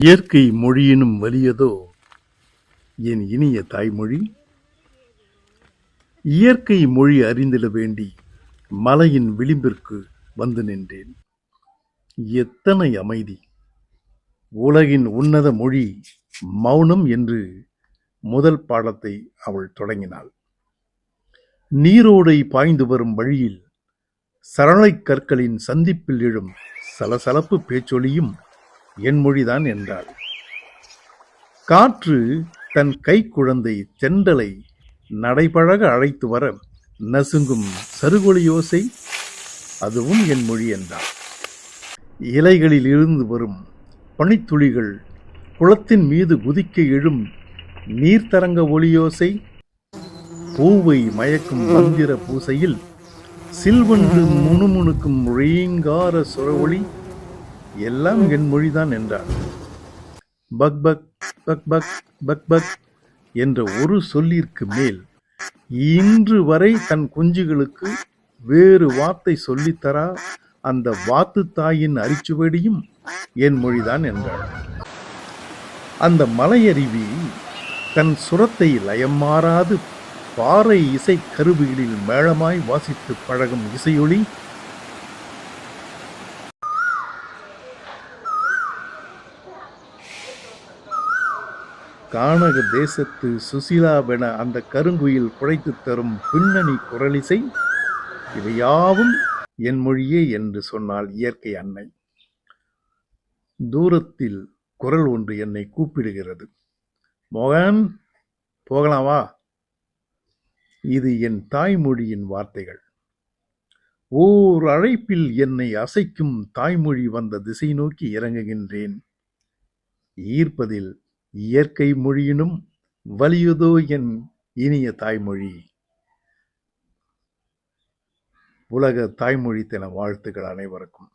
இயற்கை மொழியினும் வலியதோ? என் இனிய தாய்மொழி இயற்கை மொழி அறிந்திட வேண்டி மலையின் விளிம்பிற்கு வந்து நின்றேன். எத்தனை அமைதி! உலகின் உன்னத மொழி மௌனம் என்று முதல் பாடத்தை அவள் தொடங்கினாள். நீரோடை பாய்ந்து வரும் வழியில் சரளைக் கற்களின் சந்திப்பில் எழும் சலசலப்பு பேச்சொலியும் என் மொழிதான் என்றாள். காற்று தன் கைக்குழந்தை தெண்டலை நடைபழக அழைத்து வர நசுங்கும் சருகொலியோசை அதுவும் என் மொழி என்றார் இலைகளில் இருந்து வரும் பனித்துளிகள் குளத்தின் மீது குதிக்க எழும் நீர்த்தரங்க ஒளியோசை பூவை மயக்கும் மந்திர பூசையில் சில்வன்று முணுமுணுக்கும் ரீங்கார சுரவொளி எல்லாம் என் மொழிதான் என்றான் பக் பக் பக் பக் பக் பக் என்ற ஒரு சொல்லிற்கு மேல் இன்று வரை தன் குஞ்சுகளுக்கு வேறு வார்த்தை சொல்லித்தரா அந்த வாத்து தாயின் அரிச்சுவடியும் என் மொழிதான் என்றாள். அந்த மலையருவி தன் சுரத்தை லயம் மாறாது பாறை இசை கருவிகளில் மேளமாய் வாசித்து பழகும் இசையொளி கானக தேசத்து சுசிலாவென அந்த கருங்குயில் குழைத்து தரும் பின்னணி குரலிசை இவையாவும் என் மொழியே என்று சொன்னால் இயற்கை அன்னை. தூரத்தில் குரல் ஒன்று என்னை கூப்பிடுகிறது. மோகன் போகலாவா இது என் தாய்மொழியின் வார்த்தைகள். ஓர் அழைப்பில் என்னை அசைக்கும் தாய்மொழி வந்த திசை நோக்கி இறங்குகின்றேன். ஈர்ப்பதில் இயற்கை மொழியினும் வலியுதோ என் இனிய தாய்மொழி. உலக தாய்மொழி தின வாழ்த்துக்கள் அனைவருக்கும்.